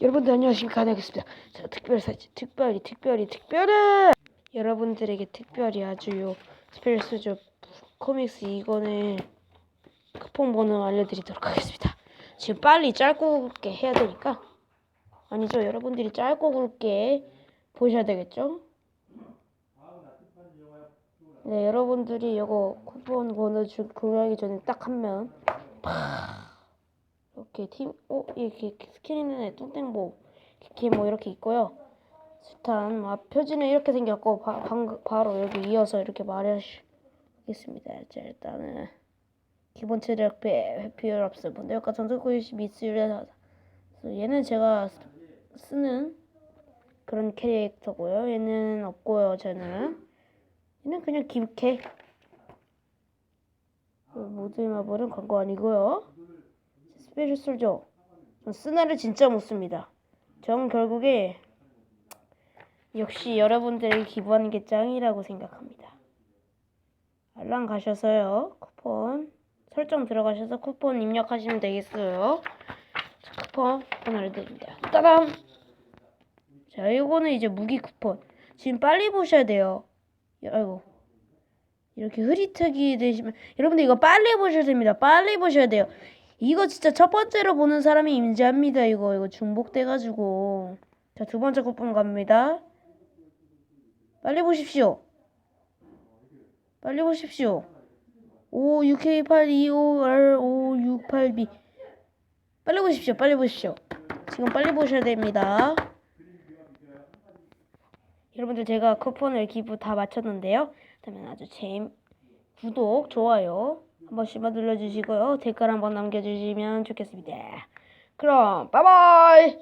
여러분들 안녕하십니까 안녕하겠습니다. 자 특별 사진 특별히 특별히 특별히 여러분들에게 특별히 아주요 스펠스조 코믹스 이거는 쿠폰 번호 알려드리도록 하겠습니다. 지금 빨리 짧고 굵게 해야 되니까 아니죠 여러분들이 짧고 굵게 보셔야 되겠죠? 네 여러분들이 이거 쿠폰 번호 주 구하기 전에 딱 하면 이렇게 팀, 어, 이렇게 스킨 있는 애 뚱땡보 뭐 이렇게 있고요. 뭐앞 표지는 이렇게 생겼고 바, 방, 바로 여기 이어서 이렇게 말하겠습니다. 자 일단은 기본 체력 배 없어. 본대역과 전투구이시 미스율에서 얘는 제가 쓰- 쓰는 그런 캐릭터고요. 얘는 없고요. 저는 얘는 그냥 기캐. 모두의 마블은 광고 아니고요. 스페셜 솔저. 전 스나를 진짜 못 씁니다. 전 결국에 역시 여러분들에게 기부하는 게 짱이라고 생각합니다. 알람 가셔서요. 쿠폰 설정 들어가셔서 쿠폰 입력하시면 되겠어요. 자, 쿠폰 쿠폰을 드립니다. 따담. 자, 이거는 이제 무기 쿠폰. 지금 빨리 보셔야 돼요. 야, 아이고. 이렇게 흐릿하게 되시면 여러분들 이거 빨리 보셔야 됩니다. 빨리 보셔야 돼요. 이거 진짜 첫 번째로 보는 사람이 임자입니다. 이거 이거 중복돼가지고 자 두 번째 쿠폰 갑니다. 빨리 보십시오. 빨리 보십시오. 5 UK 8 2 5 R 5 6 8 B 빨리 보십시오. 빨리 보십시오. 지금 빨리 보셔야 됩니다. 여러분들 제가 쿠폰을 기부 다 마쳤는데요. 그러면 아주 재임 구독, 좋아요 한 번씩만 눌러주시고요. 댓글 한번 남겨주시면 좋겠습니다. 그럼 빠이바이!